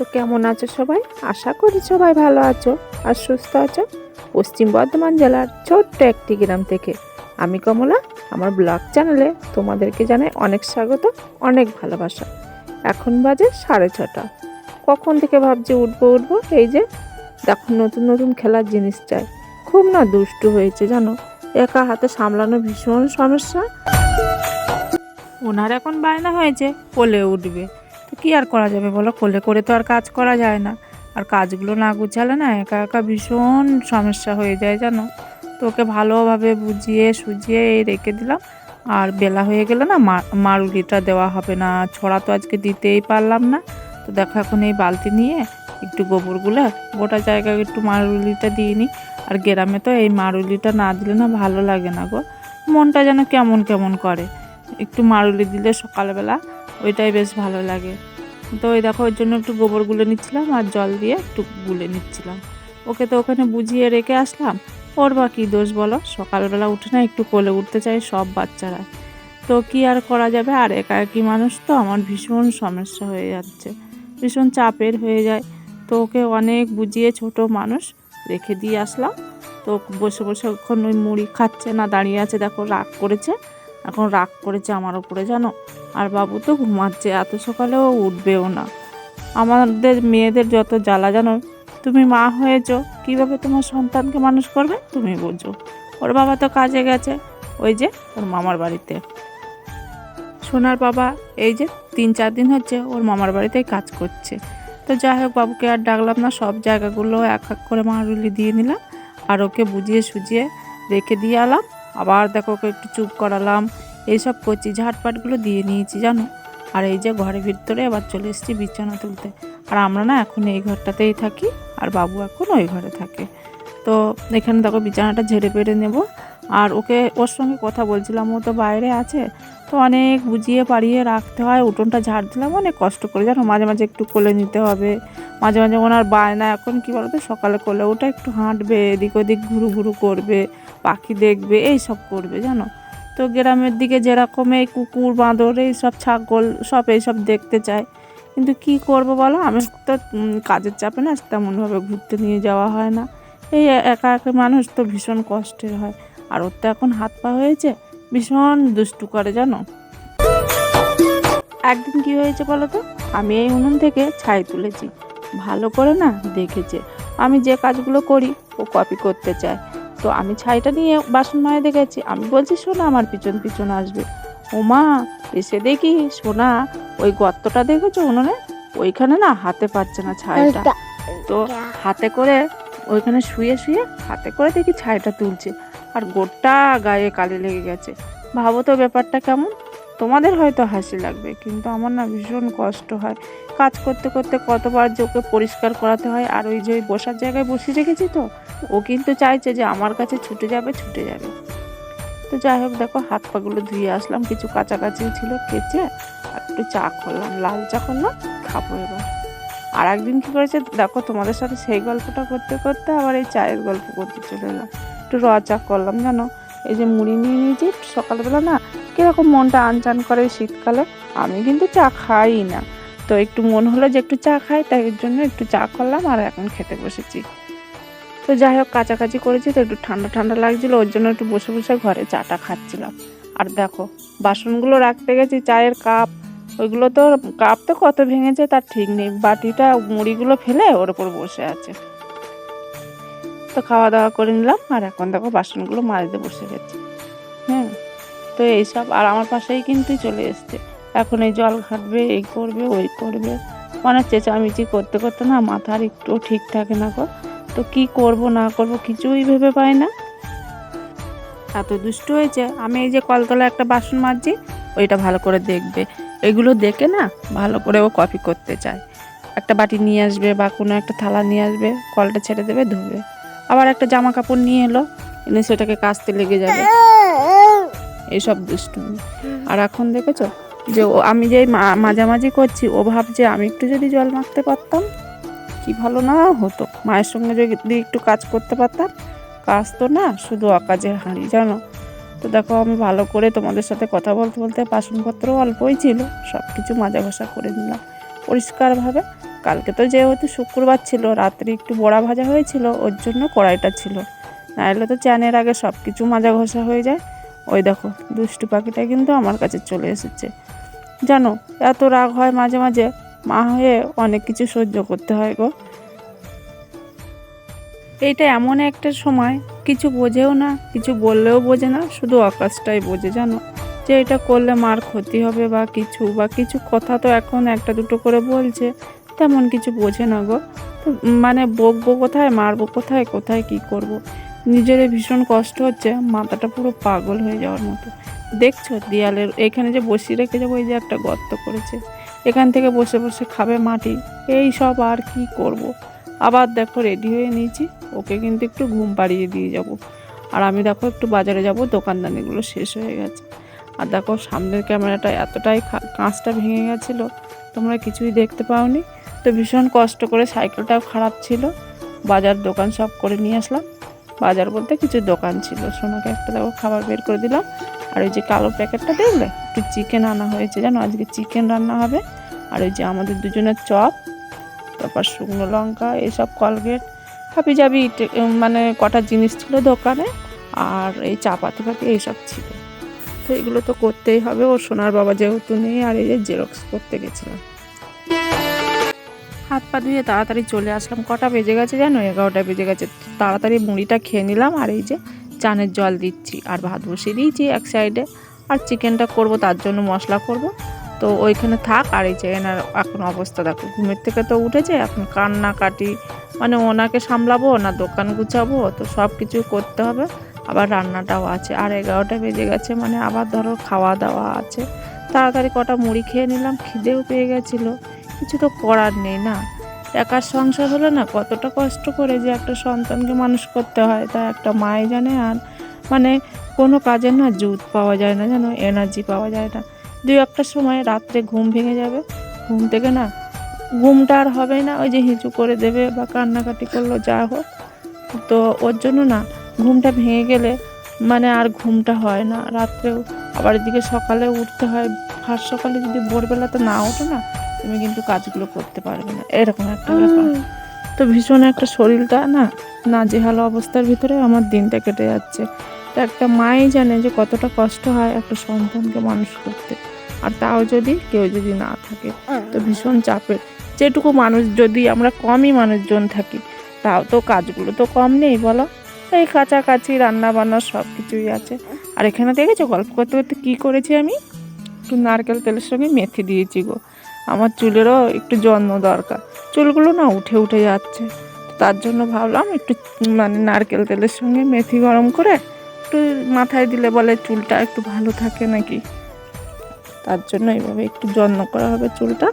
তো কেমন আছো সবাই? আশা করি সবাই ভালো আছো আর সুস্থ আছো। পশ্চিম বর্ধমান জেলার ছোট্ট একটি গ্রাম থেকে। আমি কমলা, আমার ব্লগ চ্যানেলে তোমাদেরকে জানাই অনেক স্বাগত, অনেক ভালোবাসা। এখন বাজে সাড়ে ছটা। কখন থেকে ভাবছি উঠবো উঠবো? এই যে, দেখো নতুন নতুন খেলার জিনিস চাই। খুব না দুষ্টু হয়েছে, জানো? একা হাতে সামলানো ভীষণ সমস্যা। ওনার এখন বায়না হয়েছে, কোলে উঠবে। তো কি আর করা যাবে বলো? কোলে করে তো আর কাজ করা যায় না। আর কাজগুলো না গুছালে না একা একা ভীষণ সমস্যা হয়ে যায় জানো? তো ওকে ভালোভাবে বুঝিয়ে সুজিয়ে রেখে দিলাম। আর বেলা হয়ে গেলে না মারুলিটা দেওয়া হবে না। ছড়া তো আজকে দিতেই পারলাম না। তো দেখো এখন এই বালতি নিয়ে একটু গোবরগুলো, গোটা জায়গায় একটু মারুলিটা দিয়ে নিই। আর গ্রামে তো এই মারুলিটা না দিলে না ভালো লাগে না গো। মনটা যেন কেমন কেমন করে। একটু মারুলি দিলে সকালবেলা ওইটাই বেশ ভালো লাগে। তো ওই দেখো, ওর জন্য একটু গোবর গুলে নিচ্ছিলাম আর জল দিয়ে একটু গুলে নিচ্ছিলাম। ওকে তো ওখানে বুঝিয়ে রেখে আসলাম। ওর বা কী দোষ বলো? সকালবেলা উঠে না একটু কোলে উঠতে চাই সব বাচ্চারা। তো কি আর করা যাবে? আর একা একই মানুষ তো আমার ভীষণ সমস্যা হয়ে যাচ্ছে। ভীষণ চাপের হয়ে যায়। তো ওকে অনেক বুঝিয়ে ছোট মানুষ রেখে দিয়ে আসলাম। তো বসে বসে এখন ওই মুড়ি খাচ্ছে না, দাঁড়িয়ে আছে, দেখো, রাগ করেছে। এখন রাগ করেছে আমার উপরে, জানো? আর বাবু তো ঘুমাচ্ছে, এত সকালেও উঠবেও না। আমাদের মেয়েদের যত জ্বালা, জানো? তুমি মা হয়েছো, কীভাবে তোমার সন্তানকে মানুষ করবে? তুমি বোঝো। ওর বাবা তো কাজে গেছে, ওই যে ওর মামার বাড়িতে। সোনার বাবা এই যে তিন চার দিন হচ্ছে ওর মামার বাড়িতেই কাজ করছে। তো যাই হোক, বাবুকে আর ডাকলাম না, সব জায়গাগুলো এক এক করে মারুলি দিয়ে নিলাম, আর ওকে বুঝিয়ে সুজিয়ে রেখে দিয়ে এলাম। আবার দেখো ওকে একটু চুপ করালাম। এইসব করছি ঝাটপাটগুলো দিয়ে নিয়েছি, জানো? আর এই যে ঘরের ভিতরে এবার চলে এসেছি বিছানা তুলতে। আর আমরা না এখন এই ঘরটাতেই থাকি, আর বাবু এখন ওই ঘরে থাকে। তো এখানে দেখো বিছানাটা ঝেড়ে পেড়ে নেব। আর ওকে ওর সঙ্গে কথা বলছিলাম, ও তো বাইরে আছে। তো অনেক বুঝিয়ে পারিয়ে রাখতে হয়। উঠোনটা ঝাড় দিলাম অনেক কষ্ট করে, জানো? মাঝে মাঝে একটু কোলে নিতে হবে। মাঝে মাঝে ওনার বায়না এখন কি বলতো? সকালে কোলে ওটা একটু হাঁটবে, এদিক ওদিক ঘুরু ঘুরু করবে, পাখি দেখবে এই সব করবে, জানো? তো গ্রামের দিকে যেরকম এই কুকুর, বাঁদর এই সব ছাগল, সব এইসব দেখতে চায়। কিন্তু কি করব বলো? আমি তো কাজের চাপে না তেমনভাবে ঘুরতে নিয়ে যাওয়া হয় না। এই একা একা মানুষ তো ভীষণ কষ্টের হয়। আর ওর তো এখন হাত পা হয়েছে। ভীষণ দুষ্টু করে জানো? একদিন কি হয়েছে বলো তো আমি এই উনুন থেকে ছাই তুলেছি। ভালো করে না দেখেছে। আমি যে কাজগুলো করি ও কপি করতে চায়। তো আমি ছাইটা নিয়ে বাসন মায়ে দেখেছি। আমি বলছি সোনা আমার পিছন পিছন আসবে। ও মা এসে দেখি সোনা ওই গর্তটা দেখেছ উনুনে? ওইখানে না হাতে পাচ্ছে না ছাইটা। তো হাতে করে ওইখানে শুয়ে শুয়ে হাতে করে দেখি ছাইটা তুলছে। আর গোটা গায়ে কালি লেগে গেছে। ভাবো তো ব্যাপারটা কেমন? তোমাদের হয়তো হাসি লাগবে, কিন্তু আমার না ভীষণ কষ্ট হয়। কাজ করতে করতে কতবার যে ওকে পরিষ্কার করাতে হয়, আর ওই যে ওই বসার জায়গায় বসিয়ে রেখেছি তো, ও কিন্তু চাইছে যে আমার কাছে ছুটে যাবে ছুটে যাবে। তো যাই হোক, দেখো, হাত পাগুলো ধুয়ে আসলাম, কিছু কাছাকাছি ছিল, কেচে, আর একটু চা করলাম, লাল চা করলাম, খাব এবার। আর একদিন কী করেছে, দেখো, তোমাদের সাথে সেই গল্পটা করতে করতে আবার এই চায়ের গল্প করতে চলে এলাম। একটু র চা করলাম, জানো? এই যে মুড়ি নিয়ে নিয়েছি সকালবেলা না কীরকম মনটা আনচান করে শীতকালে, আমি কিন্তু চা খাই না। তো একটু মন হলো যে একটু চা খাই, তাই এর জন্য একটু চা করলাম আর এখন খেতে বসেছি। তো যাই হোক কাছাকাছি করেছি, তো একটু ঠান্ডা ঠান্ডা লাগছিল, ওর জন্য একটু বসে বসে ঘরে চাটা খাচ্ছিলাম। আর দেখো, বাসনগুলো রাখতে গেছি, চায়ের কাপ, ওইগুলো তো, কাপ তো কত ভেঙেছে তার ঠিক নেই, বাটিটা মুড়িগুলো ফেলে ওর ওপর বসে আছে। তো খাওয়া দাওয়া করে নিলাম, আর এখন দেখো বাসনগুলো মাজতে বসে গেছে। হ্যাঁ তো এইসব, আর আমার পাশেই কিন্তু চলে এসছে। এখন এই জল ঘাটবে এই করবে, ওই করবে। মানে চেঁচামেচি করতে করতে না মাথার একটু ঠিক থাকে না গো। তো কি করব, না করব কিছুই ভেবে পাই না। এত দুষ্ট হয়েছে, আমি এই যে কলতলা একটা বাসন মাজছি, ওইটা ভালো করে দেখবে। এগুলো দেখে না ভালো করে ও কপি করতে চায়। একটা বাটি নিয়ে আসবে বা কোনো একটা থালা নিয়ে আসবে, কলটা ছেড়ে দেবে, ধুবে। আবার একটা জামা কাপড় নিয়ে এলো, এনে সেটাকে কাচতে লেগে যাবে। এইসব দুষ্টুমি। আর এখন দেখেছ যে আমি যে মাঝামাঝি করছি, ও ভাবছে আমি একটু যদি জল মাখতে পারতাম, কি ভালো না হতো। মায়ের সঙ্গে যদি একটু কাজ করতে পারতাম কাজ তো না, শুধু অকাজের হাঁড়ি, জানো? তো দেখো আমি ভালো করে তোমাদের সাথে কথা বলতে বলতে বাসনপত্র অল্পই ছিল সব কিছু মাজা ঘষা করে নিলাম। পরিষ্কারভাবে কালকে তো যেহেতু শুক্রবার ছিল, রাত্রি একটু বড়া ভাজা হয়েছিল, ওর জন্য কড়াইটা ছিল। নাহলে তো চ্যানের আগে সব কিছু মাজা ঘষা হয়ে যায়। ওই দেখো, দুষ্টু পাখিটা কিন্তু আমার কাছে চলে এসেছে। জানো, এত রাগ হয় মাঝে মাঝে, মা হয়ে অনেক কিছু সহ্য করতে হয় গো। এইটা এমন একটা সময়, কিছু বোঝেও না, কিছু বললেও বোঝে না, শুধু আকাশটাই বোঝে, জানো? যে এটা করলে মার ক্ষতি হবে বা কিছু বা কিছু কথা তো এখন একটা দুটো করে বলছে। তেমন কিছু বোঝে না গো। মানে বকবো কোথায়, মারবো কোথায় কোথায় কি করব। নিজের ভীষণ কষ্ট হচ্ছে, মাথাটা পুরো পাগল হয়ে যাওয়ার মতো। দেখছ, দেয়ালের এখানে যে বসিয়ে রেখে যাব, এই যে একটা গর্ত করেছে। এখান থেকে বসে বসে খাবে মাটি, এই সব আর কি করব। আবার দেখো রেডি হয়ে নিয়েছি, ওকে কিন্তু একটু ঘুম পাড়িয়ে দিয়ে যাব। আর আমি দেখো, একটু বাজারে যাব, দোকানদানিগুলো শেষ হয়ে গেছে। আর দেখো, সামনের ক্যামেরাটা এতটাই কাঁচটা ভেঙে গেছিল, তোমরা কিছুই দেখতে পাওনি। তো ভীষণ কষ্ট করে সাইকেলটাও খারাপ ছিল। বাজার দোকান সব করে নিয়ে আসলাম। বাজার বলতে কিছু দোকান ছিল। সোনাকে একটা দেখো খাবার বের করে দিলাম। আর ওই যে কালো প্যাকেটটা দেখলে? একটু চিকেন আনা হয়েছে। জানো, আজকে চিকেন রান্না হবে। আর ওই যে আমাদের দুজনের চপ, তারপর শুকনো লঙ্কা এইসব কলগেট। হাবি যাবি মানে কটা জিনিস ছিল দোকানে। আর এই চাপাতি ফাতি এইসব ছিল। তো এগুলো তো করতেই হবে। ওর সোনার বাবা যেহেতু নেই, আর এই যে জেরক্স করতে গেছিলাম। হাত পা ধুয়ে তাড়াতাড়ি চলে আসলাম। কটা বেজে গেছে জানো? এগারোটা বেজে গেছে। তাড়াতাড়ি মুড়িটা খেয়ে নিলাম আর এই যে চানের জল দিচ্ছি। আর ভাত বসিয়ে দিয়েছি এক সাইডে। আর চিকেনটা করব, তার জন্য মশলা করব। তো ওইখানে থাক আর এই যে এনার এখন অবস্থা দেখো। ঘুমের থেকে তো উঠেছে, এখন কান্না কাটি মানে ওনাকে সামলাবো, না দোকান গুছাবো, তো সব কিছু করতে হবে। আবার রান্নাটাও আছে। আর এগারোটা বেজে গেছে মানে আবার ধরো খাওয়া দাওয়া আছে। তাড়াতাড়ি কটা মুড়ি খেয়ে নিলাম, খিদেও পেয়ে গেছিল। কিছু তো করার নেই না। একার সংসার হলে না কতটা কষ্ট করে যে একটা সন্তানকে মানুষ করতে হয়, তা একটা মাই জানে আর মানে কোনো কাজে না জুত পাওয়া যায় না, যেন এনার্জি পাওয়া যায় না। দুই একটা সময় রাত্রে ঘুম ভেঙে যাবে, ঘুম থেকে না ঘুমটা আর হবে না, ওই যে হিঁচু করে দেবে বা কান্নাকাটি করল যা হোক। তো ওর জন্য না ঘুমটা ভেঙে গেলে মানে আর ঘুমটা হয় না। রাত্রেও আবার এদিকে সকালে উঠতে হয় ফার্স্ট সকালে যদি ভোরবেলাতে না ওঠো না তুমি কিন্তু কাজগুলো করতে পারবে না। এরকম একটা ব্যাপার। তো ভীষণ একটা শরীরটা না না নাজেহাল অবস্থার ভিতরে আমার দিনটা কেটে যাচ্ছে। তো একটা মাই জানে যে কতটা কষ্ট হয় একটা সন্তানকে মানুষ করতে। আর তাও যদি কেউ যদি না থাকে তো ভীষণ চাপের। যেটুকু মানুষ যদি আমরা কমই মানুষজন থাকি তাও তো কাজগুলো তো কম নেই বলো? এই কাছাকাছি রান্না বান্না সব কিছুই আছে। আর এখানে দেখেছ গল্প করতে করতে কী করেছি আমি? একটু নারকেল তেলের সঙ্গে মেথি দিয়েছি গো। আমার চুলেরও একটু যত্ন দরকার। চুলগুলো না উঠে উঠে যাচ্ছে। তার জন্য ভাবলাম একটু মানে নারকেল তেলের সঙ্গে মেথি গরম করে একটু মাথায় দিলে বলে চুলটা একটু ভালো থাকে নাকি? তার জন্য এইভাবে একটু যত্ন করা হবে চুলটা।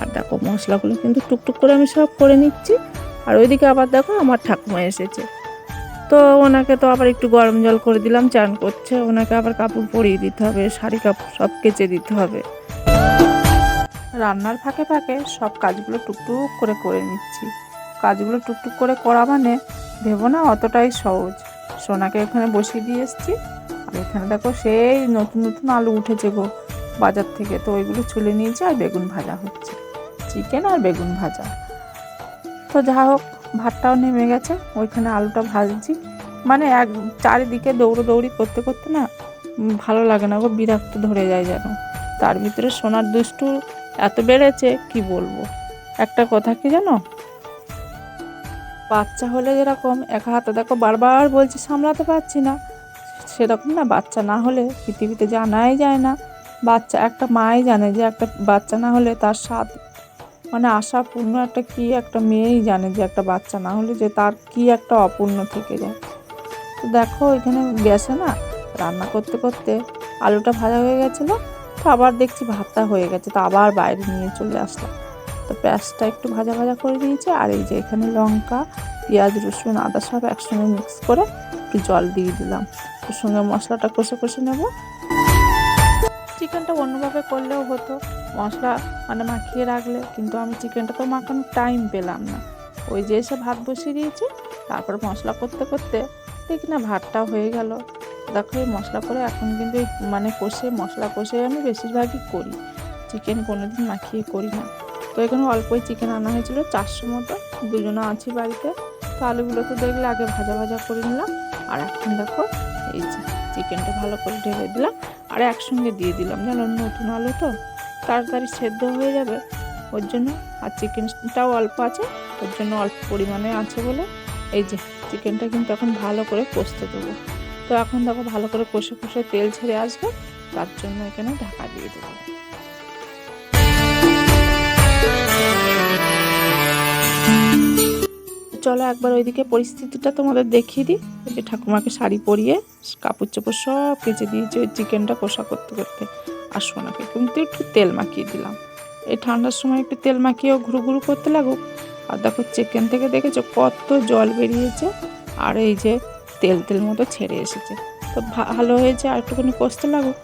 আর দেখো মশলাগুলো কিন্তু টুকটুক করে আমি সব করে নিচ্ছি। আর ওইদিকে আবার দেখো আমার ঠাকুমা এসেছে। তো ওনাকে তো আবার একটু গরম জল করে দিলাম, চান করছে। ওনাকে আবার কাপড় পরিয়ে দিতে হবে, শাড়ি কাপড় সব কেচে দিতে হবে। রান্নার ফাঁকে ফাঁকে সব কাজগুলো টুকটুক করে করে নিচ্ছি। কাজগুলো টুকটুক করে করা মানে ভেবো না, অতটাই সহজ। সোনাকে এখানে বসিয়ে দিয়ে এসেছি। আর এখানে দেখো সেই নতুন নতুন আলু উঠেছে গো বাজার থেকে। তো ওইগুলো ছুলে নিয়েছি আর বেগুন ভাজা হচ্ছে। চিকেন আর বেগুন ভাজা। তো যা হোক ভাতটাও নেমে গেছে, ওইখানে আলুটা ভাজছি। মানে এক চারিদিকে দৌড়োদৌড়ি করতে করতে না ভালো লাগে না গো, বিরক্ত ধরে যায় যেন। তার ভিতরে সোনার দুষ্টু এত বেড়েছে, কি বলব? একটা কথা কি জানো? বাচ্চা হলে যেরকম একা হাতে দেখো বারবার বলছি, সামলাতে পারছি না। সেরকম না, বাচ্চা না হলে পৃথিবীতে জানাই যায় না। বাচ্চা একটা মাই জানে যে, একটা বাচ্চা না হলে তার স্বাদ মানে আশাপূর্ণ একটা কি একটা মেয়েই জানে যে একটা বাচ্চা, না হলে যে তার কি একটা অপূর্ণ থেকে যায়। তো দেখো, এখানে গ্যাসে না, রান্না করতে করতে আলুটা ভাজা হয়ে গেছিল, তো আবার দেখছি ভাতটা হয়ে গেছে, তো আবার বাইরে নিয়ে চলে আসলাম। তো পেঁয়াজটা একটু ভাজা ভাজা করে দিয়েছি আর এই যে এখানে লঙ্কা, পেঁয়াজ, রসুন, আদা সব একসঙ্গে মিক্স করে একটু জল দিয়ে দিলাম। ওর সঙ্গে মশলাটা কষে কষে নেব চিকেনটা অন্যভাবে করলেও হতো। মশলা মানে মাখিয়ে রাখলে, কিন্তু আমি চিকেনটা তো মাখানোর টাইম পেলাম না। ওই যে এসে ভাত বসিয়ে দিয়েছি, তারপর মশলা করতে করতে দেখি না, ভাতটা হয়ে গেল। দেখো এই মশলা করে এখন কিন্তু এই মানে কষে, মশলা কষে আমি বেশিরভাগই করি। চিকেন কোনোদিন মাখিয়ে করি না। তো এখানে অল্পই চিকেন আনা হয়েছিল, চারশো মতো। দুজনে আছি বাড়িতে। তো আলুগুলো তো দেখলে আগে ভাজা ভাজা করে নিলাম। আর এখন দেখো এই চিকেনটা ভালো করে ঢেলে দিলাম। আর একসঙ্গে দিয়ে দিলাম, জানো, নতুন আলু তো, তাড়াতাড়ি সেদ্ধ হয়ে যাবে। ওর জন্য, আর চিকেনটাও অল্প আছে, ওর জন্য অল্প পরিমাণে আছে বলে, এই যে, চিকেনটা কিন্তু এখন ভালো করে কষতে দেবো। তো এখন দেখো, ভালো করে কষে কষে তেল ছেড়ে আসবে, তার জন্য এখানে ঢাকা দিয়ে দেবো। চলো একবার ওইদিকে পরিস্থিতিটা তোমাদের দেখিয়ে দিই। ওই যে ঠাকুমাকে শাড়ি পরিয়ে, কাপড় চোপড় সব কেচে দিয়েছে ওই চিকেনটা কষা করতে করতে। আর সোনাকে কিন্তু একটু তেল মাখিয়ে দিলাম। এই ঠান্ডার সময় একটু তেল মাখিয়েও ঘুরু ঘুরু করতে লাগুক। আর দেখো চিকেন থেকে দেখেছ কত জল বেরিয়েছে। আর এই যে তেল তেল মতো ছেড়ে এসেছে। তো ভালো হয়েছে, আর একটুখানি কষতে লাগুক।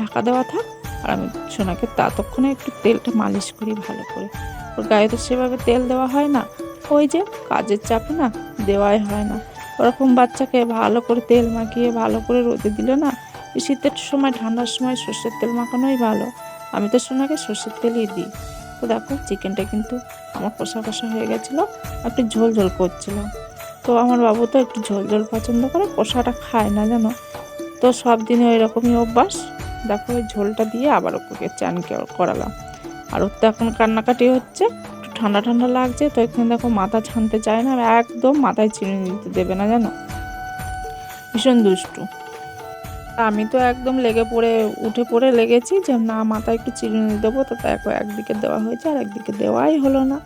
ঢাকা দেওয়া থাক, আর আমি সোনাকে ততক্ষণে একটু তেলটা মালিশ করি ভালো করে। ওর গায়ে তো সেভাবে তেল দেওয়া হয় না। ওই যে কাজের চাপে না দেওয়াই হয় না। ওরকম বাচ্চাকে ভালো করে তেল মাখিয়ে, ভালো করে রোদে দিলে না শীতের সময়, ঠান্ডার সময় সর্ষের তেল মাখানোই ভালো। আমি তো সোনাকে সর্ষের তেলই দিই। তো দেখো চিকেনটা কিন্তু আমার কষা কষা হয়ে গেছিল, একটু ঝোল ঝোল করছিলাম। তো আমার বাবু তো একটু ঝোল ঝোল পছন্দ করে, কষাটা খায় না জানো? তো সব দিনে ওই রকমই অভ্যাস। দেখো ওই ঝোলটা দিয়ে আবার ওকে চান করালাম। আর ওর তো এখন কান্নাকাটি হচ্ছে। ঠান্ডা ঠান্ডা লাগছে, তো এখানে দেখো মাথা ছানতে চায় না একদম মাথায় চিনি দিতে দেবে না, জানো? ভীষণ দুষ্টু। আমি তো একদম লেগে পড়ে, উঠে পড়ে লেগেছি যে না, মাথায় একটু চিরুনি দেবো, তো দেখো একদিকে দেওয়া হয়েছে আর একদিকে দেওয়াই হলো না।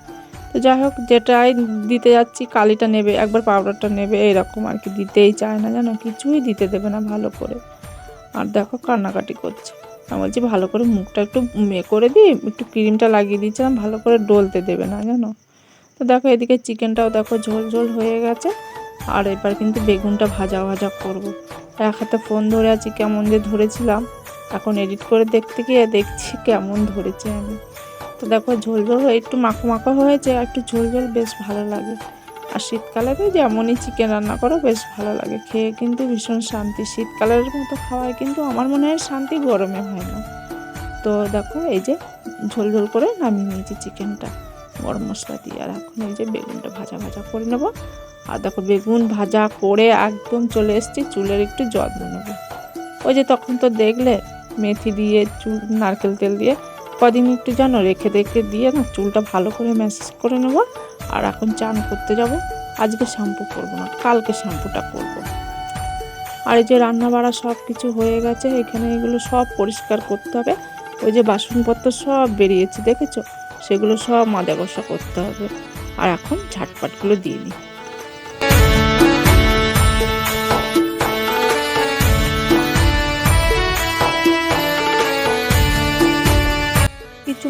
তো যাই হোক, যেটাই দিতে যাচ্ছি, কালিটা নেবে, একবার পাউডারটা নেবে, এরকম আর কি দিতেই চায় না, জানো? কিছুই দিতে দেবে না ভালো করে। আর দেখো কান্নাকাটি করছে। আমি বলছি, ভালো করে মুখটা একটু করে দিই, একটু ক্রিমটা লাগিয়ে দিচ্ছিলাম ভালো করে ডলতে দেবে না, জানো? তো দেখো এদিকে চিকেনটাও দেখো ঝোল ঝোল হয়ে গেছে। আর এবার কিন্তু বেগুনটা ভাজা ভাজা করব। এক হাতে ফোন ধরে আছি, কেমন যে ধরেছিলাম। এখন এডিট করে দেখতে গিয়ে দেখছি কেমন ধরেছি আমি। তো দেখো ঝোল ঝোল একটু মাখো মাখো হয়েছে, আর একটু ঝোল ঝোল বেশ ভালো লাগে। আর শীতকালে তো যেমনই চিকেন রান্না করো, বেশ ভালো লাগে। খেয়ে কিন্তু ভীষণ শান্তি। শীতকালের মতো খাওয়ায় কিন্তু আমার মনে হয় শান্তি গরমে হয় না। তো দেখো, এই যে ঝোল ঝোল করে নামিয়ে নিয়েছি চিকেনটা গরম মশলা দিয়ে। আর এখন এই যে বেগুনটা ভাজা ভাজা করে নেব। আর দেখো, বেগুন ভাজা করে একদম চলে এসেছি, চুলের একটু যত্ন নেব। ওই যে তখন তো দেখলে, মেথি দিয়ে চুল, নারকেল তেল দিয়ে, কদিন একটু জানো রেখে রেখে দিয়ে না, চুলটা ভালো করে ম্যাসেজ করে নেব। আর এখন চান করতে যাব। আজকে শ্যাম্পু করব না, কালকে শ্যাম্পুটা করব। আর এই যে রান্না বাড়া সব কিছু হয়ে গেছে, এখানে এগুলো সব পরিষ্কার করতে হবে। ওই যে বাসনপত্র সব বেরিয়েছে, দেখেছ? সেগুলো সব মাজা কষা করতে হবে। আর এখন ঝাটপাটগুলো দিয়ে নিই।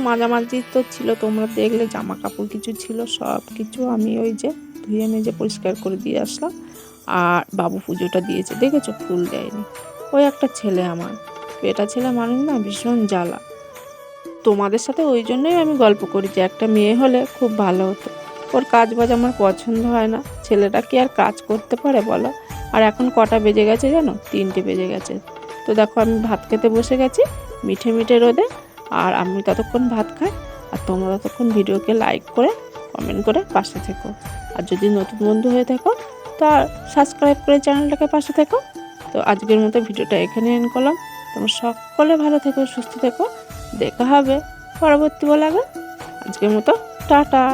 মাঝামাঝি তো ছিল, তোমরা দেখলে জামা কাপড় কিছু ছিল, সব কিছু আমি ওই যে ধুয়ে মেজে পরিষ্কার করে দিয়ে আসলাম। আর বাবু পুজোটা দিয়েছে, দেখেছ? ফুল দেয়নি। ওই একটা ছেলে আমার বেটা ছেলে মানুষ না ভীষণ জ্বালা। তোমাদের সাথে ওই জন্যই আমি গল্প করি যে একটা মেয়ে হলে খুব ভালো হতো। ওর কাজ বাজ আমার পছন্দ হয় না। ছেলেটা কি আর কাজ করতে পারে বলো? আর এখন কটা বেজে গেছে জানো? তিনটে বেজে গেছে। তো দেখো আমি ভাত খেতে বসে গেছি, মিঠে মিঠে রোদে আর আমি ততক্ষণ ভাত খাই, আর তোমরা ততক্ষণ ভিডিওকে লাইক করে কমেন্ট করে পাশে থেকো। আর যদি নতুন বন্ধু হয়ে থাকো, তা সাবস্ক্রাইব করে চ্যানেলটাকে পাশে থেকো। তো আজকের মতো ভিডিওটা এখানে এন করলাম। তোমরা সকলে ভালো থেকো, সুস্থ থেকো। দেখা হবে পরবর্তী বলাবে আজকের মতো, টাটা।